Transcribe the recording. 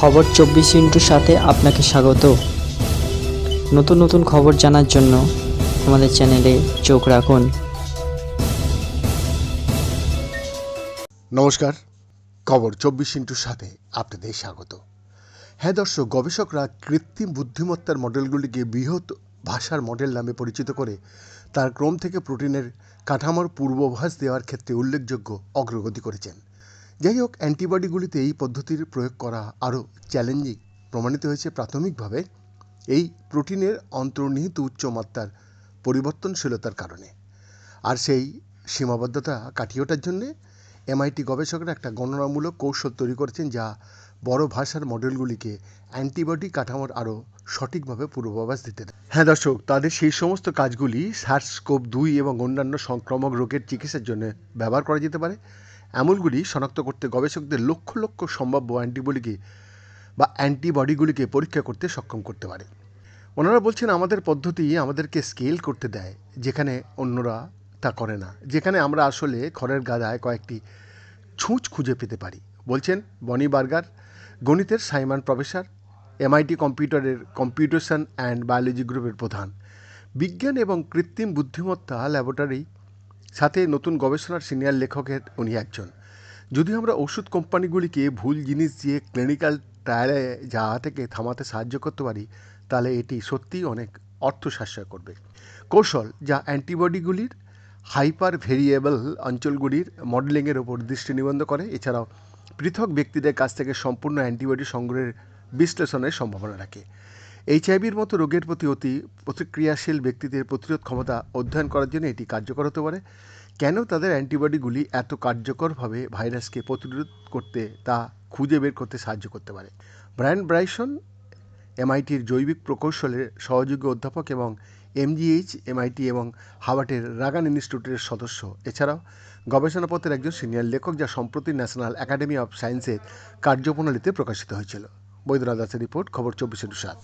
খবর চব্বিশ ইন্টুর সাথে আপনাকে স্বাগত। নতুন নতুন খবর জানার জন্য আমাদের চ্যানেলে চোখ রাখুন। নমস্কার, খবর চব্বিশ ইন্টুর সাথে আপনাদের স্বাগত। হ্যাঁ দর্শক, গবেষকরা কৃত্রিম বুদ্ধিমত্তার মডেলগুলিকে বৃহৎ ভাষার মডেল নামে পরিচিত করে তার ক্রম থেকে প্রোটিনের কাঠামোর পূর্বাভাস দেওয়ার ক্ষেত্রে উল্লেখযোগ্য অগ্রগতি করেছেন। যাই হোক অ্যান্টিবডিগুলিতে এই পদ্ধতির প্রয়োগ করা আরও চ্যালেঞ্জিং। প্রমাণিত হয়েছে প্রাথমিকভাবে এই প্রোটিনের অন্তর্নিহিত উচ্চমাত্রার পরিবর্তনশীলতার কারণে। আর সেই সীমাবদ্ধতা কাটিয়ে ওঠার জন্যে এমআইটি গবেষকরা একটা গণনামূলক কৌশল তৈরি করেছেন যা বড় ভাষার মডেলগুলিকে অ্যান্টিবডি কাঠামোর আরও সঠিকভাবে পূর্বাভাস দিতে হ্যাঁ দর্শক, তাদের সেই সমস্ত কাজগুলি সার্সকোপ দুই এবং অন্যান্য সংক্রামক রোগের চিকিৎসার জন্য ব্যবহার করা যেতে পারে। এমনগুলি শনাক্ত করতে গবেষকদের লক্ষ লক্ষ সম্ভাব্য অ্যান্টিবডিকে বা অ্যান্টিবডিগুলিকে পরীক্ষা করতে সক্ষম করতে পারে। ওনারা বলছেন, আমাদের পদ্ধতি আমাদেরকে স্কেল করতে দেয়, যেখানে অন্যরা তা করে না, যেখানে আমরা আসলে খড়ের গাদায় কয়েকটি ছুঁচ খুঁজে পেতে পারি। বলছেন বনি বার্গার, গণিতের সাইমান প্রফেসর, এমআইটি কম্পিউটারের কম্পিউটেশন অ্যান্ড বায়োলজি গ্রুপের প্রধান। বিজ্ঞান এবং কৃত্রিম বুদ্ধিমত্তা ল্যাবরেটরি সাথে নতুন গবেষণার সিনিয়র লেখকের উনি একজন। যদি আমরা ওষুধ কোম্পানিগুলিকে ভুল জিনিস দিয়ে ক্লিনিক্যাল ট্রায়ালে যাওয়া থেকে থামাতে সাহায্য করতে পারি, তাহলে এটি সত্যিই অনেক অর্থ সাশ্রয় করবে। কৌশল, যা অ্যান্টিবডিগুলির হাইপার ভেরিয়েবল অঞ্চলগুলির মডেলিংয়ের ওপর দৃষ্টি নিবন্ধ করে। এছাড়াও, পৃথক ব্যক্তিদের কাছ থেকে সম্পূর্ণ অ্যান্টিবডি সংগ্রহের বিশ্লেষণের সম্ভাবনা রাখে। এইচআইভির মতো রোগের প্রতি অতি প্রতিক্রিয়াশীল ব্যক্তিদের প্রতিরোধ ক্ষমতা অধ্যয়ন করার জন্য এটি কার্যকর হতে পারে। কেন তাদের অ্যান্টিবডিগুলি এত কার্যকরভাবে ভাইরাসকে প্রতিরোধ করতে তা খুঁজে বের করতে সাহায্য করতে পারে? ব্রায়ান ব্রাইসন এমআইটির জৈবিক প্রকৌশলের সহযোগী অধ্যাপক এবং এমজিএইচ এমআইটি এবং হাওয়ার্ডের রাগান ইনস্টিটিউটের সদস্য। এছাড়াও গবেষণাপত্রের একজন সিনিয়র লেখক যা সম্প্রতি ন্যাশনাল একাডেমি অফ সায়েন্সের কার্যপ্রণালীতে প্রকাশিত হয়েছিল। বৈদ্যনাথ দাসের রিপোর্ট, খবর চব্বিশে সাত।